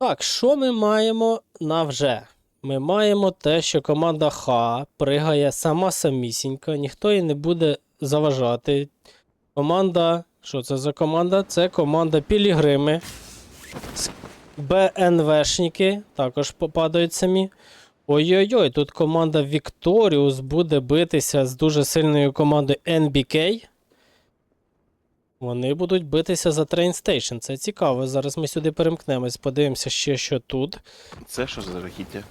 Так, що ми маємо на вже? Ми маємо те, що команда Х пригає сама самісінька, ніхто їй не буде заважати. Команда. Що це за команда? Це команда Пілігрими. БНВшники також попадають самі. Ой-ой-ой, тут команда Victorious буде битися з дуже сильною командою NBK. Вони будуть битися за Train Station. Це цікаво. Зараз ми сюди перемкнемось, подивимося ще, що тут. Це що за жахіття?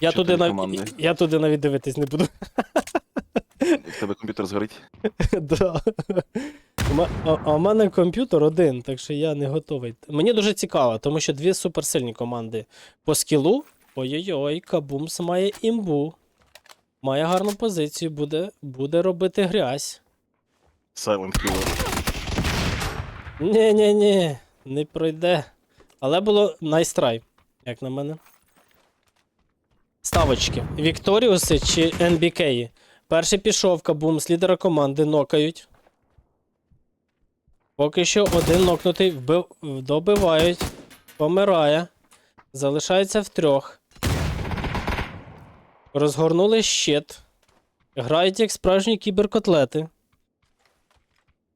Я Чотири туди, нав... я туди навіть дивитись не буду. В тебе комп'ютер згорить? Да. А, а у мене комп'ютер один, так що я не готовий. Мені дуже цікаво, тому що дві суперсильні команди. По скілу. Ой-ой-ой, Кабумс має імбу. Має гарну позицію, буде, буде робити грязь. Silent Killer. Ні-ні-ні, не пройде. Але було найстрай, як на мене. Ставочки. Вікторіуси чи НБК? Перший пішов кабум з лідера команди нокають. Поки що один нокнутий вбив... добивають. Помирає. Залишається в трьох. Розгорнули щит. Грають як справжні кіберкотлети.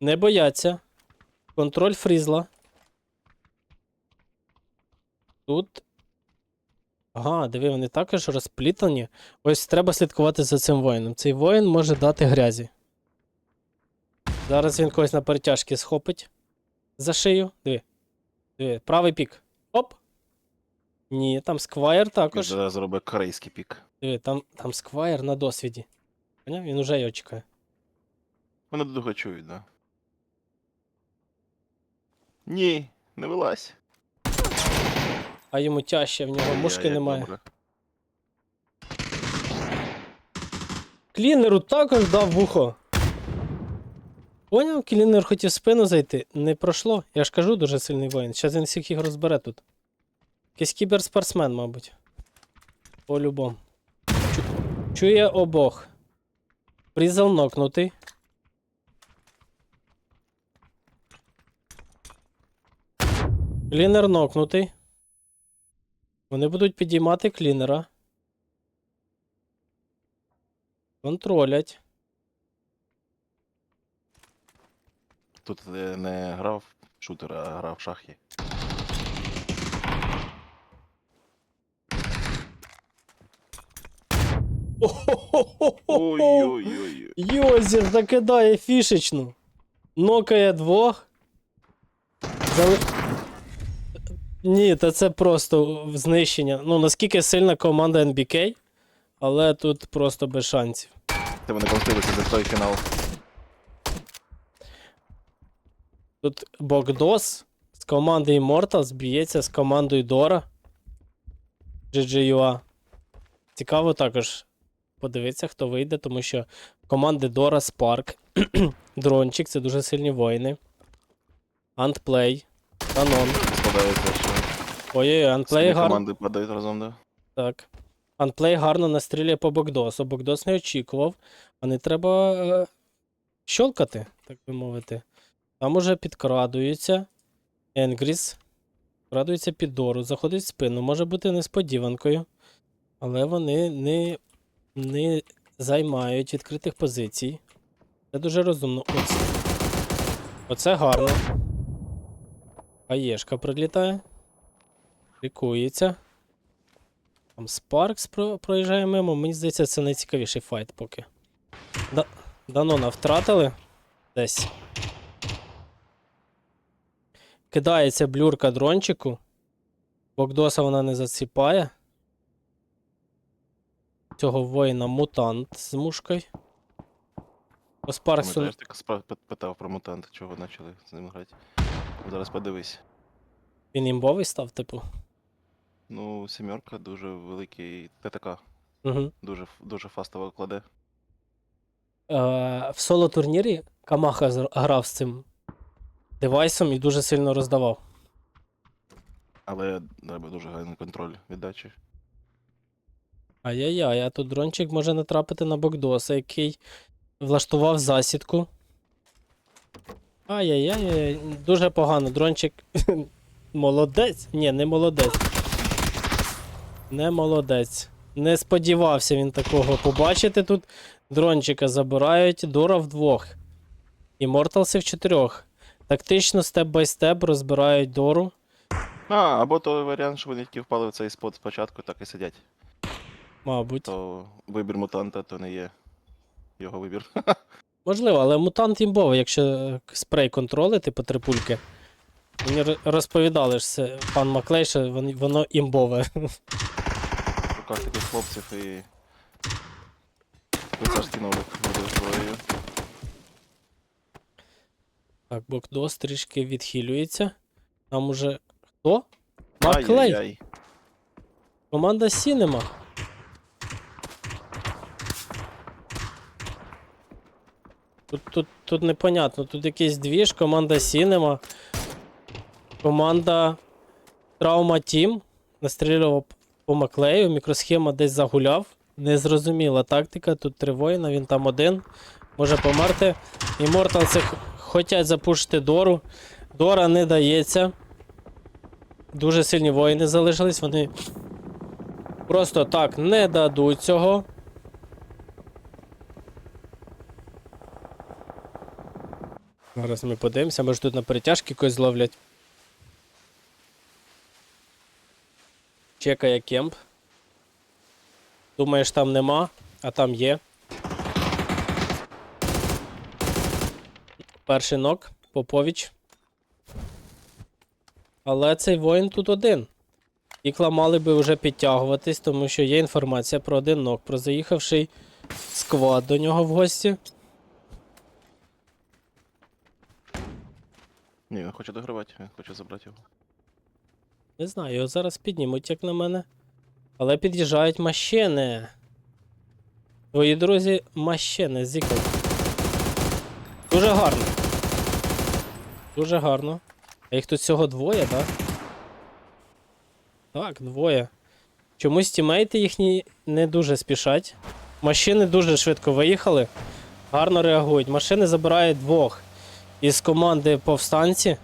Не бояться. Контроль фрізла. Тут. Ага, диви, вони також розплітані. Ось треба слідкувати за цим воїном. Цей воїн може дати грязі. Зараз він когось на перетяжки схопить за шию. Диви. Диви, правий пік. Оп. Ні, там сквайр Він також. зараз зробить корейський пік. Диви, там, там сквайр на досвіді. Поняв? Він уже його чекає. Вони довго чують, да? Ні, не вилазь. А йому тяжче, в нього мушки немає. Клінеру також дав вухо. Поняв, клінер хотів в спину зайти. Не пройшло. Я ж кажу, дуже сильний воїн. Зараз він всіх їх розбере тут. Якийсь кіберспортсмен, мабуть. По-любому. Чу... Чує обох. Призал нокнутий. Клінер нокнутий. Вони будуть підіймати клінера. Контролять. Тут е, не грав в шутер, а грав в шахи. Ой-ой-ой. Йозір закидає фішечну. Нокає двох. Зали... Ні, та це просто знищення. Ну, наскільки сильна команда NBK, але тут просто без шансів. Це вони помстилися за той фінал. Тут Богдос з командою Immortals б'ється з командою Dora. GGUA. Цікаво також подивитися, хто вийде, тому що команди Dora Spark, Дрончик це дуже сильні воїни. Антплей, Канон. Складається, що Ой-ой, Антплей самі гарно. команди падають разом, да? Так. Антплей гарно настріляє по Богдосу. Богдос не очікував, а не треба е, щолкати, так би мовити. Там уже підкрадується. Енгріс. Підкрадується під Дору, заходить в спину. Може бути несподіванкою. Але вони не, не займають відкритих позицій. Це дуже розумно. Оце, Оце гарно. Аєшка прилітає. Лікується. Там Спаркс про- проїжджає мимо. Мені здається, це найцікавіший файт поки. Да... Данона втратили десь. Кидається блюрка дрончику. Бокдоса вона не заціпає. Цього воїна мутант з мушкою. По Спарксу. Пам'ятаєш, ти пит- питав про мутанта, чого почали з ним грати. Зараз подивись. Він імбовий став, типу. Ну, сімерка дуже великий ТТК. Угу. Дуже, ф- дуже фастово кладе. Е, в соло турнірі Камаха грав з цим девайсом і дуже сильно роздавав. Але треба дуже гарний контроль віддачі. Ай-яй-яй, а тут дрончик може натрапити на Богдоса, який влаштував засідку. Ай-яй-яй, дуже погано. Дрончик Молодець? Ні, не молодець. Не молодець. Не сподівався він такого побачити тут. Дрончика забирають, Дора вдвох. Імморталси в чотирьох. Тактично степ-бай-степ розбирають Дору. А, або той варіант, що вони тільки впали в цей спот спочатку, так і сидять. Мабуть. То вибір мутанта, то не є його вибір. Можливо, але мутант імбовий, якщо е, спрей контролити по трипульки. Мені розповідали ж це пан Маклей, що воно, воно імбове. В руках таких хлопців і. Лицарський нолик буде зброєю. Так, Бокдос трішки відхилюється. Там уже. Хто? Маклей! Команда Сінема. Тут, тут, тут непонятно, тут якийсь двіж, команда Сінема. Команда Травма Тім. Настрілював по Маклею, мікросхема десь загуляв. Незрозуміла тактика, тут три воїна, він там один. Може померти. Імморталси хочуть запушити Дору. Дора не дається. Дуже сильні воїни залишились, вони Просто так не дадуть цього. Зараз ми подивимося, може тут на перетяжки когось зловлять. Чекає кемп. Думаєш, там нема, а там є. Перший нок, Попович. Але цей воїн тут один. Ікла мали би вже підтягуватись, тому що є інформація про один нок, про заїхавший сквад до нього в гості. Ні, він хоче догравати, він хоче забрати його. Не знаю, його зараз піднімуть, як на мене. Але під'їжджають машини. Твої друзі, машини, зікл. Дуже гарно. Дуже гарно. А їх тут всього двоє, так? Так, двоє. Чомусь тімейти їхні не дуже спішать. Машини дуже швидко виїхали. Гарно реагують. Машини забирають двох із команди повстанці.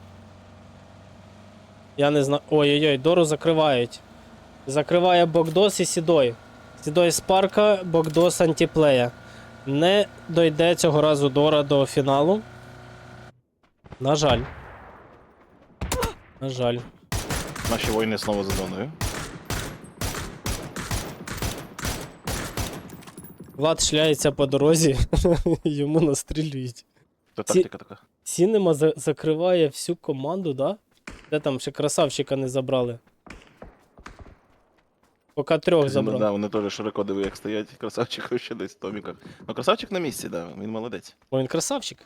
Я не знаю. Ой-ой-ой, Дору закривають. Закриває Богдос і Сідой. Сідой з парка, Богдос антиплея. Не дойде цього разу Дора до фіналу. На жаль. На жаль. Наші воїни знову за зоною. Влад шляється по дорозі, йому настрілюють. То Ці- тактика така. Сінема за- закриває всю команду, да? Де там ще красавчика не забрали? Поки трьох Він, забрали. да, вони теж широко диви, як стоять. Красавчик ще десь в томіках. Ну, красавчик на місці, да, він молодець. Бо він красавчик.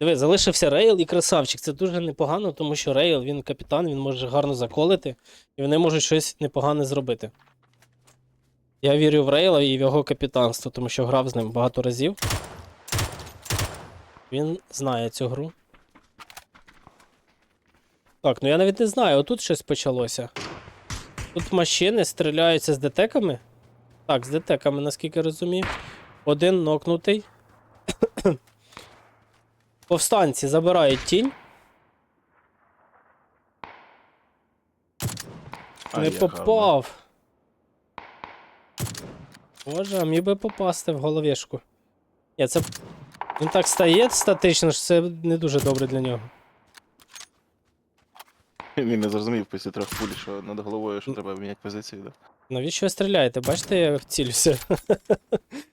Диви, залишився Рейл і красавчик. Це дуже непогано, тому що Рейл, він капітан, він може гарно заколити, і вони можуть щось непогане зробити. Я вірю в Рейла і в його капітанство, тому що грав з ним багато разів. Він знає цю гру. Так, ну я навіть не знаю, отут щось почалося. Тут машини стріляються з детеками. Так, з детеками, наскільки розумію. Один нокнутий. Повстанці забирають тінь. Ай, не як гарно. попав. Боже, а міг би попасти в головешку. Ні, це. Він так стає статично, що це не дуже добре для нього. Він не зрозумів після трьох пуль, що над головою, що треба міняти позицію. Да. Навіщо ви стріляєте? Бачите, я цілюся.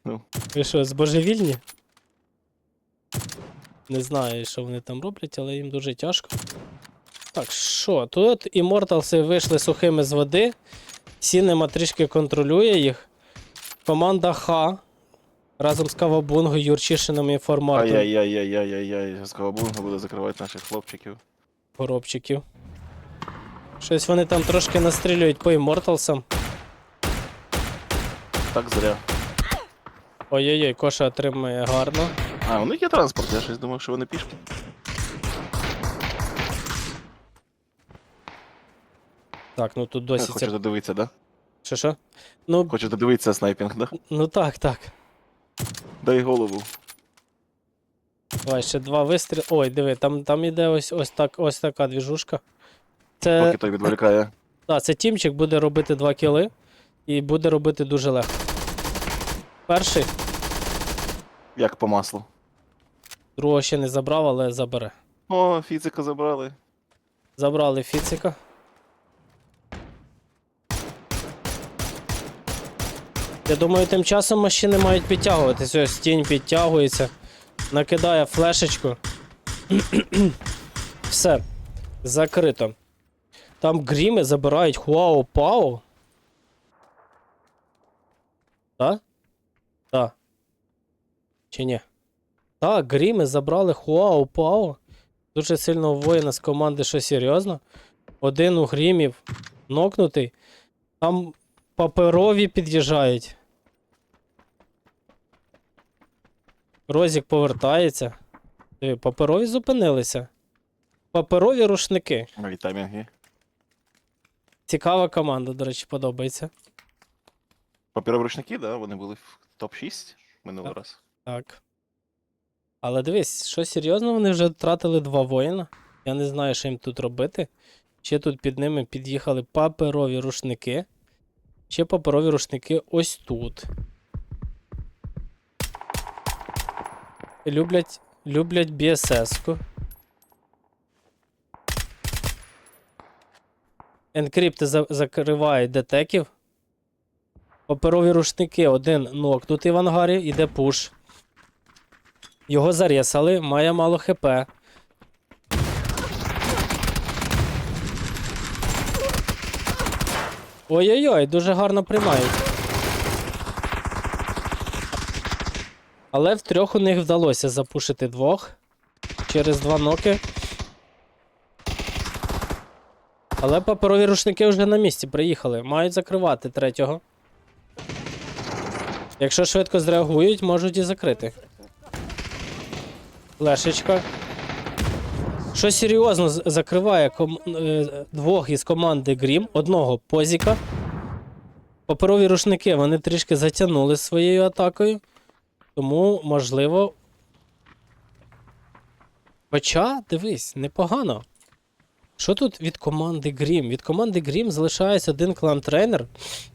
Ну. Ви що, збожевільні? Не знаю, що вони там роблять, але їм дуже тяжко. Так, що? Тут імморталси вийшли сухими з води. Сінема трішки контролює їх. Команда Х разом з Кавабунго, Юрчишином і Форматом Ай-яй-яй-яй-яй-яй. З Кавабунга буде закривати наших хлопчиків. горобчиків. Щось вони там трошки настрілюють по імморталсам. Так зря. Ой-ой-ой, Коша отримує гарно. А, у них є транспорт, я щось думав, що вони пішки. Так, ну тут досі Хочеш це. додивитися, да? Що що? Ну, Хочеш додивитися снайпінг, да? ну так, так. Дай голову. Давай ще два вистріли. Ой, диви, там, там іде ось, ось, так, ось така двіжушка. Це, Поки той відволікає. да, це тімчик буде робити 2 кіли і буде робити дуже легко. Перший, Як по маслу. другого ще не забрав, але забере. О, фізика забрали. Забрали Фіцика. Я думаю, тим часом машини мають підтягуватись. Ось тінь підтягується. Накидає флешечку. Все. Закрито. Там гріми забирають Хуао Пао. Так? Так. Чи ні? Так, гріми забрали Хуао Пао. Дуже сильного воїна з команди, що серйозно. Один у грімів нокнутий. Там паперові під'їжджають. Розік повертається. Диви, паперові зупинилися. Паперові рушники. Нові. Цікава команда, до речі, подобається. Паперові ручники, да, вони були в топ-6 минулий Так. раз. Так. Але дивись, що серйозно, вони вже втратили два воїна. Я не знаю, що їм тут робити. Ще тут під ними під'їхали паперові рушники. Ще паперові рушники ось тут. Люблять, люблять BSS-ку. Енкрипти за- закривають детеків. Паперові рушники, один нокнутий в ангарі, іде пуш. Його зарісали, має мало хп. Ой-ой-ой, дуже гарно приймають. Але в трьох у них вдалося запушити двох через два ноки. Але паперові рушники вже на місці приїхали. Мають закривати третього. Якщо швидко зреагують, можуть і закрити. Лешечка. Що серйозно закриває ком... е, двох із команди Грім, одного позіка. Паперові рушники вони трішки затягнули своєю атакою. Тому, можливо. Хоча, дивись, непогано. Що тут від команди Грім? Від команди Грім залишається один клан-тренер,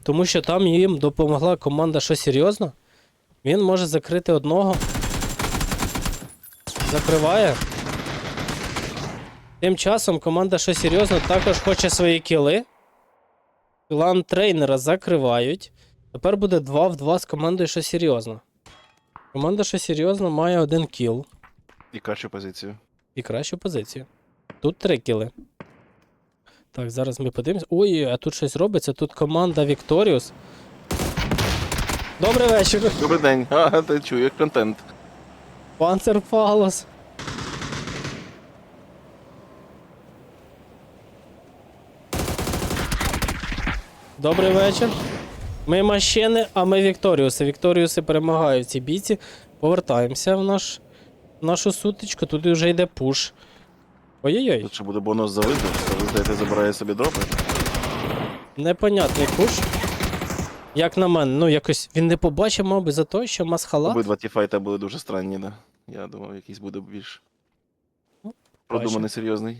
тому що там їм допомогла команда що серйозно. Він може закрити одного. Закриває. Тим часом команда що серйозно також хоче свої кіли. Клан трейнера закривають. Тепер буде 2 в 2 з командою що серйозно. Команда що серйозно має один кіл І кращу позицію. і кращу позицію. Тут три кіли. Так, зараз ми подивимось. Ой, а тут щось робиться. Тут команда Victorious. Добрий вечір. Добрий день. Ага, ти чую, як контент. Панцер Палос. Добрий вечір. Ми машини, а ми Вікторіуси. Вікторіуси перемагають в цій бійці. Повертаємося в наш, в нашу сутичку. Тут вже йде пуш. Ой-ой-ой, Тут ще буде бонус за визов, то ви здаєте, забирає собі дропи. непонятний пуш. Як на мене, ну якось він не побачив, мабуть, за те, що масхалат. Обидва ті файта були дуже странні, да. Я думав, якийсь буде більш Ну, продуманий, серйозний.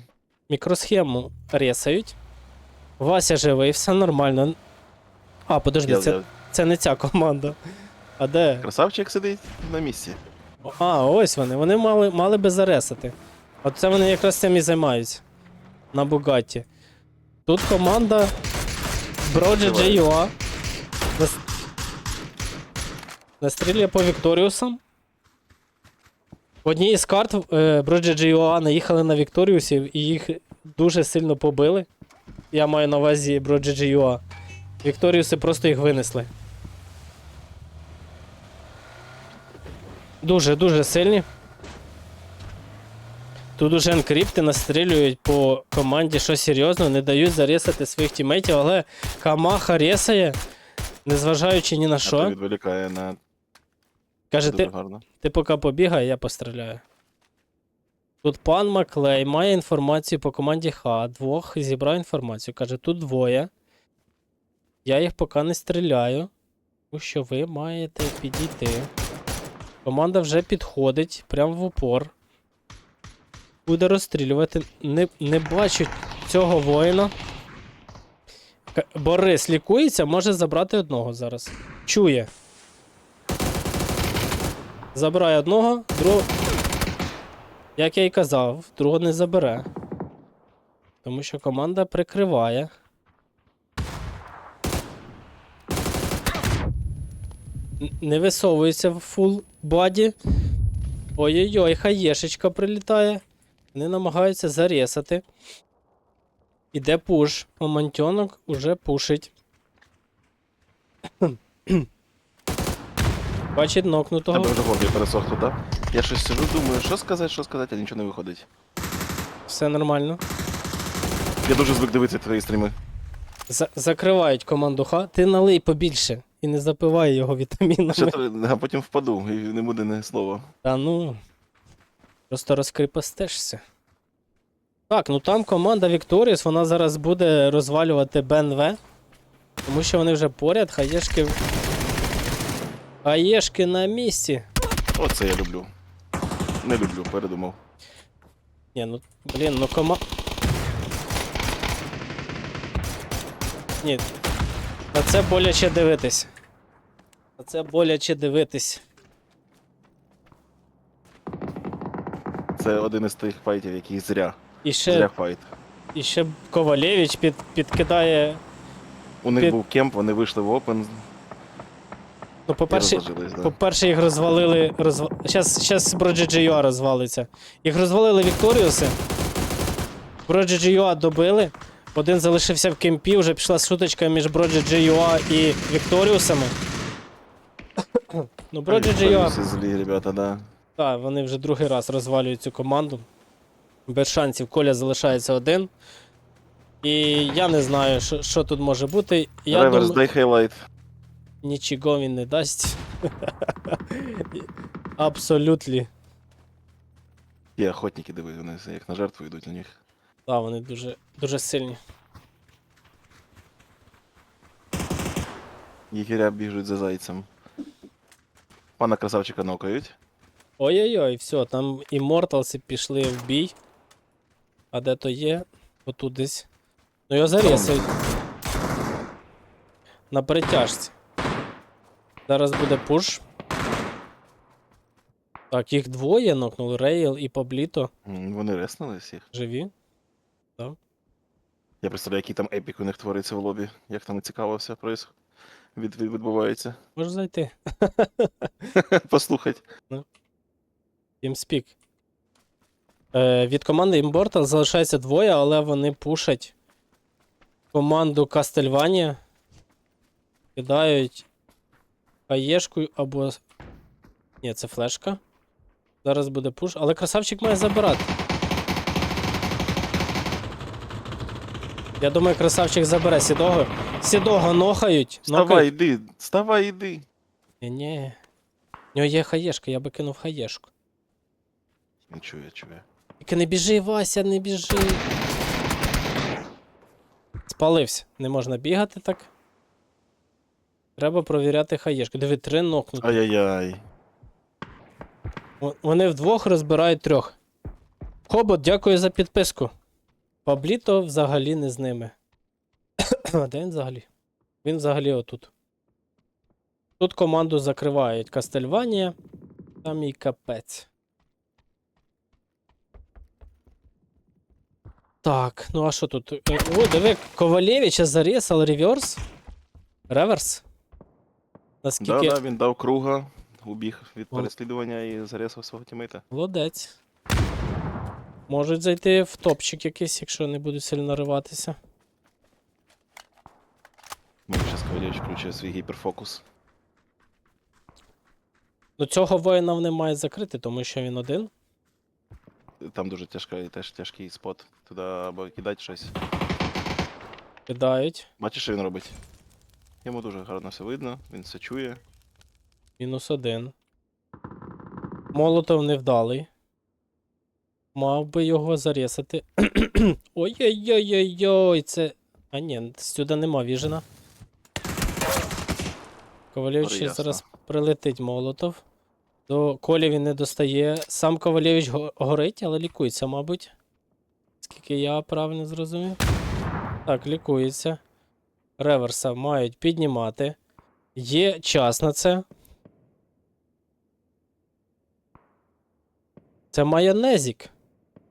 Мікросхему ресають. Вася живий, все нормально. А, подожди, Я, це, я... це не ця команда. А де? Красавчик сидить на місці. А, ось вони. Вони мали, мали би заресати. От це вони якраз цим і займаються. На Бугатті. Тут команда Броджі Давай. JUA. Нас... Настрілює по Вікторіусам. В одній із карт е, Броджі наїхали на Вікторіусів і їх дуже сильно побили. Я маю на увазі Броджі JUA. Вікторіуси просто їх винесли. Дуже-дуже сильні. Тут уже енкрипти настрілюють по команді, що серйозно, не дають зарісати своїх тімейтів, але Камаха ресає, незважаючи ні на А що. відволікає на Каже, ти, гарно. ти поки побігай, я постріляю. Тут пан Маклей має інформацію по команді Х. Двох зібрав інформацію. Каже, тут двоє. Я їх поки не стріляю. Тому що ви маєте підійти. Команда вже підходить прямо в упор. Буде розстрілювати. Не, не бачать цього воїна. Борис лікується, може забрати одного зараз. Чує. Забирає одного, другого. Як я й казав, другого не забере. Тому що команда прикриває. Не висовується в фул баді. Ой-ой-ой, хаєшечка прилітає. Вони намагаються зарісати. Іде пуш. Омантьонок уже пушить. Бачить нокнутого. Тебе вже горлі пересох туди. Я щось сижу, думаю, що сказати, що сказати, а нічого не виходить. Все нормально. Я дуже звик дивитися твої стріми. За- закривають команду Х. Ти налий побільше і не запивай його вітамінами. Ще то- а потім впаду і не буде ні слова. Та ну. Просто розкріпостешся. Так, ну там команда Victorious, вона зараз буде розвалювати БНВ. Тому що вони вже поряд, хаєшки. Хаєшки на місці. Оце я люблю. Не люблю, передумав. Ні, ну, блін, ну кома. Ні. На це боляче дивитись. На це боляче дивитись. Це один із тих файтів, який зря. І ще, Зря файт. і ще Ковалєвич під, підкидає. У них Під- був кемп, вони вийшли в опен Ну, і по-перше, розложились, да. По-перше, їх розвалили. Розв... Щас, щас BroGGUA розвалиться. Їх розвалили Вікторіуси. BroGGUA добили. Один залишився в кемпі, вже пішла шуточка між BroGGUA і Вікторіусами. Ну, Всі злі, ребята, да. так, вони вже другий раз розвалюють цю команду. Без шансів Коля залишається один. І я не знаю, що, що тут може бути. Я Реверс, думаю... дай хайлайт. Нічого він не дасть. Абсолютно. Є охотники, диви, вони як на жертву йдуть у них. Так, вони дуже, дуже сильні. Єгеря біжуть за зайцем. Пана красавчика нокають. Ой-ой-ой, все, там імморталси пішли в бій. А де то є? Отут десь. Ну його зарісають. На перетяжці. Зараз буде пуш. Так, їх двоє нокнули. Рейл і Пабліто. М, Вони реснули всіх. Живі. Я представляю, який там епік у них твориться в лобі. Як там цікаво все проис... від... від... відбувається. Можеш зайти. Послухать. TeamSpeak. Е, від команди Immortal залишається двоє, але вони пушать команду Castlevania. Кидають хаєшкою або. Ні, це флешка. Зараз буде пуш, але красавчик має забирати. Я думаю, красавчик забере сідого. Сідого нохають. Вставай, йди, вставай, йди. Ні, ні. У нього є хаєшка, я би кинув хаєшку. Він чує, чує. Тільки не біжи, Вася, не біжи. Спалився. Не можна бігати так. Треба провіряти хаєшку. Диви, три нокнути. Ай-яй-яй. Вони вдвох розбирають трьох. Хобот, дякую за підписку. Пабліто взагалі не з ними. А де він взагалі? Він взагалі отут. Тут команду закривають Кастельванія. Там і капець. Так, ну а що тут? Е, О, диви, Ковалєвича зарісав реверс. Реверс. Наскільки. Да, да, він дав круга, убіг від О. переслідування і зарісав свого тімейта. Молодець. Можуть зайти в топчик якийсь, якщо не будуть сильно нариватися. Зараз Ковалєвич свій гіперфокус. Ну цього воїна вони мають закрити, тому що він один. Там дуже тяжка, теж тяжкий спот. Туди або кидати щось. Кидають. Бачиш, що він робить? Йому дуже гарно все видно, він все чує. Мінус один. Молотов невдалий. Мав би його зарісати. Ой-ой-ой-ой-ой, це. А ні, сюди нема віжена. Ковалєвич ще ясно. зараз прилетить молотов. До Колі він не достає. Сам Ковалєвич го- горить, але лікується, мабуть. Скільки я правильно зрозумів. Так, лікується. Реверса мають піднімати. Є час на це. Це майонезік.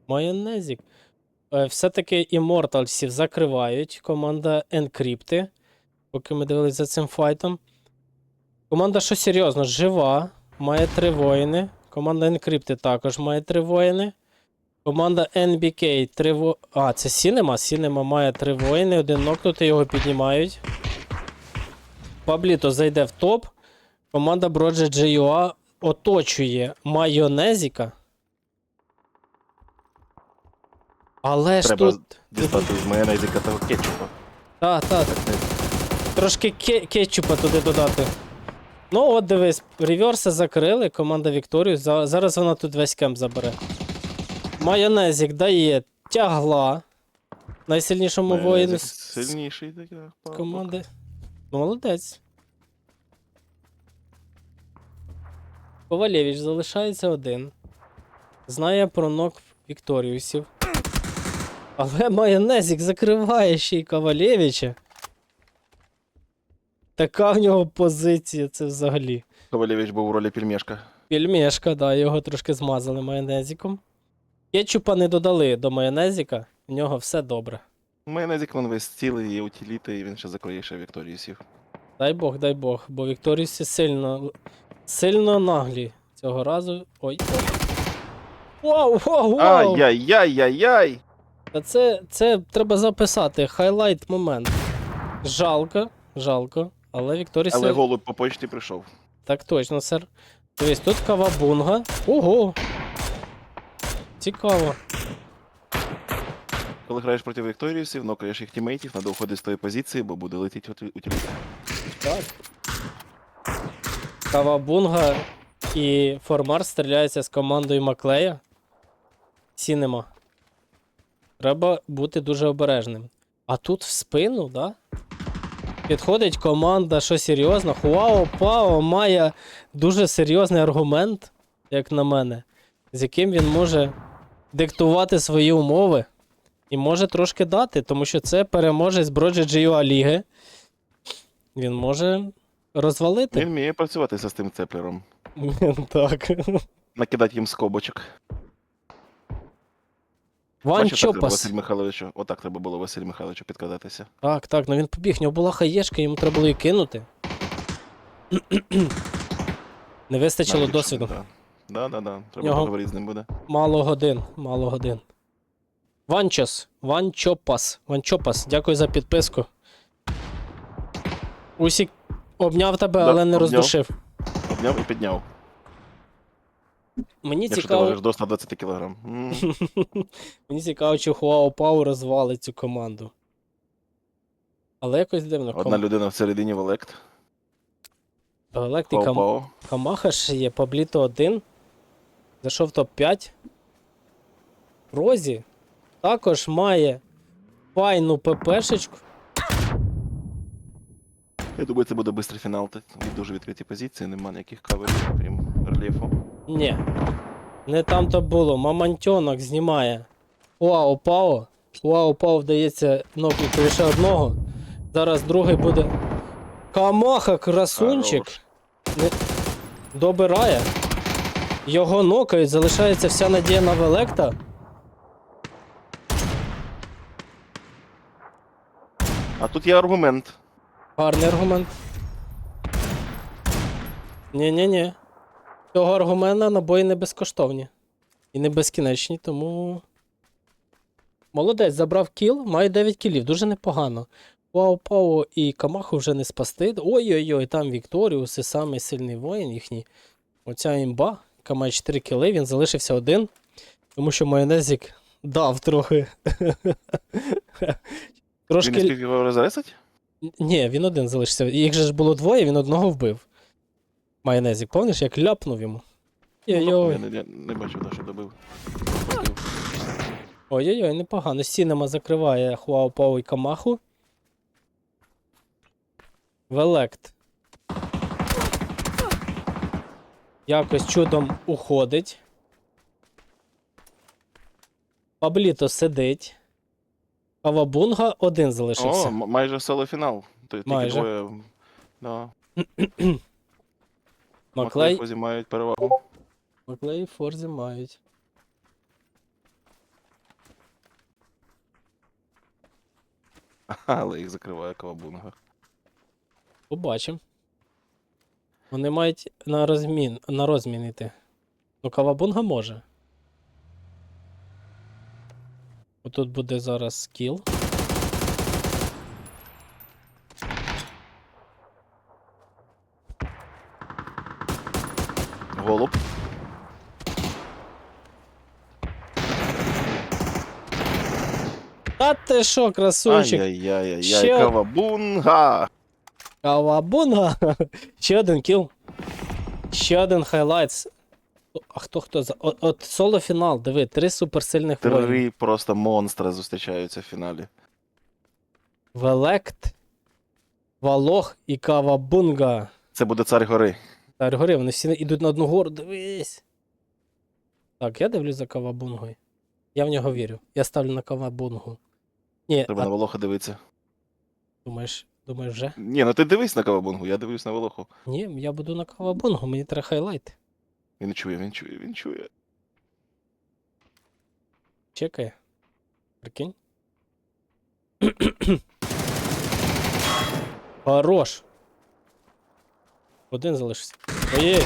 Майонезік. Е, Все-таки іммортальсів закривають. Команда Encrypti. Поки ми дивились за цим файтом. Команда, що серйозно, жива. Має три воїни. Команда Encrypti також має три воїни. Команда NBK три во... А, це Сінема. Сінема має три воїни, один нокнутий, його піднімають. Пабліто зайде в топ. Команда Project GUA оточує майонезіка. Але ж Треба тут. Дістати з майонезика того кетчупа. Та, та, Так, трошки ке- кетчупа туди додати. Ну, от дивись, реверси закрили, команда Вікторію. Зараз вона тут весь кемп забере. Майонезик дає тягла. Найсильнішому воїну Сильніший такий. з команди. Ну, молодець. Ковалєвич залишається один. Знає про нок Вікторіусів. Але майонезик закриває ще й Ковалєвича. Така в нього позиція, це взагалі. Ковалєвич був у ролі пельмешка. Пельмешка, да, його трошки змазали майонезиком. Кетчупа не додали до майонезика, в нього все добре. Майонезик він весь цілий, є утиліти, і він ще закриє ще Вікторіїсів. Дай Бог, дай Бог, бо Вікторіусі сильно, сильно наглі цього разу. Ой. Вау, вау, вау! Ай-яй-яй-яй-яй! Та це, це треба записати. Хайлайт момент. Жалко, жалко. Але Вікторіусі. Але голуб по почті прийшов. Так точно, сер. Дивись, тут кавабунга. Ого! Цікаво. Коли граєш проти Вікторіїсів, нокаєш їх тімейтів, треба уходити з тої позиції, бо буде летіти утилі- утиліта. Так. Кавабунга і Формар стріляються з командою Маклея. Сінема. Треба бути дуже обережним. А тут в спину, да? Підходить команда, що серйозно. Хуао Пао має дуже серйозний аргумент, як на мене, з яким він може диктувати свої умови і може трошки дати, тому що це переможець Броджі Ліги. Він може розвалити. Він вміє працювати з тим цеплером. так. Накидати їм скобочок. Бачиш, так треба Василь Михайловичу. Отак треба було Василю Михайловичу підказатися. Так, так, ну він побіг, в нього була хаєшка, йому треба було її кинути. Не вистачило Навіть, досвіду. Да, да, да. да. Треба Нього- поговорити з ним буде. Мало годин, мало годин. Ванчос, Ванчопас, Ванчопас, дякую за підписку. Усік обняв тебе, Да, але не обняв. роздушив. Обняв і підняв. Мені Якщо ти цікаво, важиш до 120 кг. мені цікаво, чи Хуао Пау розвалить цю команду. Але якось дивно. Одна людина всередині в елект. Електрика Пау-пау. Камаха ще є, Пабліто 1. Зайшов в топ-5. Розі також має файну ППшечку. Я думаю, це буде швидкий фінал. Тут дуже відкриті позиції, нема ніяких каверів, крім рельєфу. Ні. Не там то було. Мамантьонок знімає. Уау, Пао. Уау, Пао вдається нокнути лише одного. Зараз другий буде. Камаха, красунчик. Не... Добирає. Його нокають, залишається вся надія на Велекта. А тут є аргумент. Гарний аргумент. Ні-ні-ні. Цього аргумента набої не безкоштовні. І не безкінечні, тому. Молодець, забрав кіл, має 9 кілів, дуже непогано. Вау, Пао і Камаху вже не спасти. Ой-ой-ой, там Вікторіус і самий сильний воїн їхній. Оця імба, яка має 4 кіли, він залишився один. Тому що майонезик дав трохи. Він не його розресать? Ні, він один залишився. Їх же ж було двоє, він одного вбив. Майонезик, пам'ятаєш, як ляпнув йому. Я Ой-ой-ой. не, я не бачив, да, що добив. Ой-ой-ой, непогано. Сінема закриває Хуао Пау і Камаху. Велект. Якось чудом уходить. Пабліто сидить. Кавабунга один залишився. О, майже соло фінал. Тільки Майже. двоє. Да. Маклей, Фозі мають перевагу. Маклей і Форзі мають. Але їх закриває Кавабунга. Побачимо. Вони мають на розмін, на розмін йти. Ну, Кавабунга може. Отут буде зараз скіл. Голуб. Та ти що, красунчик? Ай-яй-яй-яй, Ще- Кавабунга! Кавабунга! Ще один кіл. Ще один хайлайтс. А хто хто за. От, от соло фінал, диви, три суперсильних воїни. Три просто монстри зустрічаються в фіналі. Велект, Валох і Кавабунга. Це буде цар гори. Гори, вони всі йдуть на одну гору, дивись. Так, я дивлюсь за Кавабунгою. Я в нього вірю. Я ставлю на Кавабунгу. Ні, Треба а, на Волоха дивитися. думаєш, думаєш вже? Ні, ну ти дивись на Кавабунгу, я дивлюсь на Волоху. Ні, я буду на Кавабунгу, мені треба хайлайт. Він чує, він чує, він чує. Чекай. Прикинь. Хорош. Один залишився. Ой,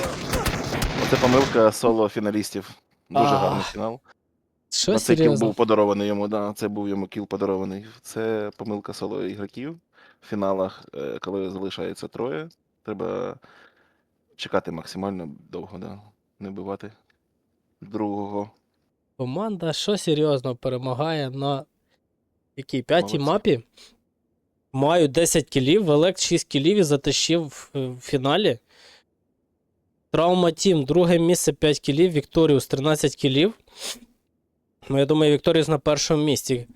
Оце помилка соло фіналістів. Дуже Ах, гарний фінал. що На цей кіл серйозно? був подарований йому, да. Це був йому кіл подарований. Це помилка соло ігроків в фіналах, е, коли залишається троє. Треба чекати максимально довго, да. Не бивати другого. Команда, що серйозно перемагає на якій п'ятій Молодці. мапі. Маю 10 кілів, Велект 6 кілів і затащив в, в фіналі. Травма Тім, друге місце 5 кілів, Вікторіус 13 кілів. Ну, я думаю, Вікторіус на першому місці.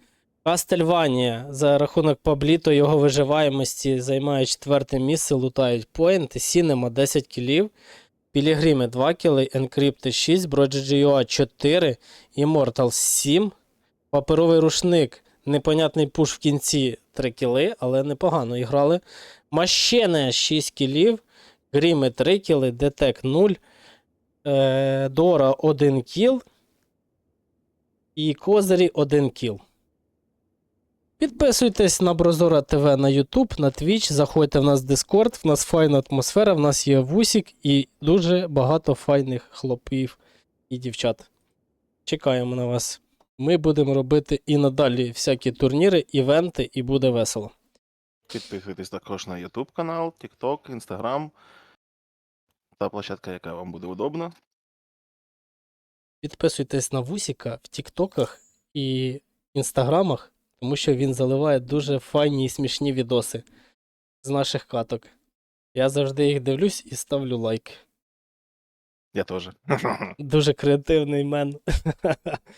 Кастельванія за рахунок Пабліто його виживаємості займає четверте місце, лутають поінти. Сінема 10 кілів. Пілігрими 2 кіли, Енкрипти 6, Броджіджіоа 4, Immortal 7. Паперовий рушник, непонятний пуш в кінці 3 кіли, але непогано іграли. Мащене 6 кілів, Гріми 3 кіли, Детек 0, е, Дора 1 кіл і Козирі 1 кіл. Підписуйтесь на Брозора ТВ на YouTube, на Twitch, заходьте в нас в Discord, в нас файна атмосфера, в нас є вусік і дуже багато файних хлопів і дівчат. Чекаємо на вас. Ми будемо робити і надалі всякі турніри, івенти, і буде весело. Підписуйтесь також на YouTube канал, TikTok, Instagram. Та площадка, яка вам буде удобна. Підписуйтесь на Вусіка в Тіктоках і Інстаграмах, тому що він заливає дуже файні і смішні відоси з наших каток. Я завжди їх дивлюсь і ставлю лайк. Я теж. Дуже креативний мен.